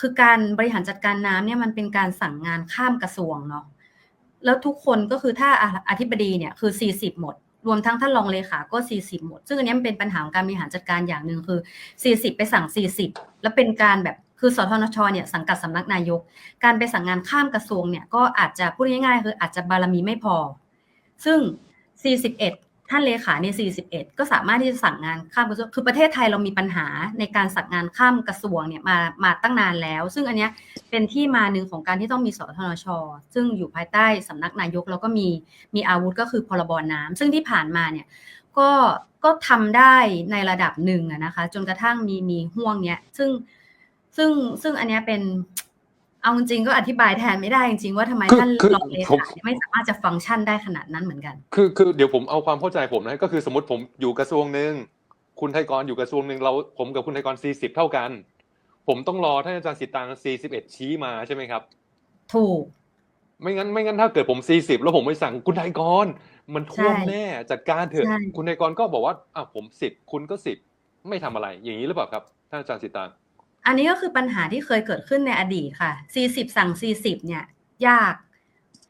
คือการบริหารจัดการน้ำเนี่ยมันเป็นการสั่งงานข้ามกระทรวงเนาะแล้วทุกคนก็คือถ้าอธิบดีเนี่ยคือ 40 หมด รวมทั้งท่านรองเลขาก็ 40 หมด ซึ่งอันนี้มันเป็นปัญหาของการบริหารจัดการอย่างหนึ่งคือ 40 ไปสั่ง 40 แล้วเป็นการแบบคือสทนชเนี่ยสังกัดสำนักนายก การไปสั่งงานข้ามกระทรวงเนี่ยก็อาจจะพูดง่ายๆคืออาจจะบารมีไม่พอ ซึ่ง 41 ท่านเลขาใน 41 ก็สามารถที่จะสั่งงานข้ามกระทรวง คือประเทศไทยเรามีปัญหาในการสั่งงานข้ามกระทรวงเนี่ยมา มาตั้งนานแล้ว ซึ่งอันเนี้ยเป็นที่มาหนึ่งของการที่ต้องมีสทนช ซึ่งอยู่ภายใต้สำนักนายกแล้วก็มี มีอาวุธก็คือพรบน้ำซึ่งที่ผ่านมาเนี่ย ก็ ก็ทำได้ในระดับหนึ่งนะคะ จนกระทั่งมี มีห่วงเนี้ย ซึ่ง ซึ่ง ซึ่งอันเนี้ยเป็น เอาจริงๆก็อธิบายแทนไม่ได้จริงๆว่าทำไมคือท่านคือรองเลผมขาเนี่ยไม่สามารถจะฟังก์ชันได้ขนาดนั้นเหมือนกัน คือคือเดี๋ยวผมเอาความเข้าใจผมนะก็คือสมมติผมอยู่กระทรวงหนึ่งคุณไทยกรอยู่กระทรวงหนึ่งเราผมกับคุณไทยกรสี่สิบเท่ากัน ผมต้องรอท่านอาจารย์สิตางสี่สิบเอ็ดชี้มาใช่ไหมครับ ถูก ไม่งั้นไม่งั้นถ้าเกิดผมสี่สิบแล้วผมไปสั่งคุณไทยกรมันท่วมใช่แน่จัดการเถอะใช่คุณไทยกรก็บอกว่าอะผมสิบคุณก็สิบไม่ทำอะไรอย่างนี้หรือเปล่าครับท่านอาจารย์สิตาง อันนี้ก็คือปัญหาที่เคยเกิดขึ้นในอดีตค่ะ 40 สั่ง 40 เนี่ย ยาก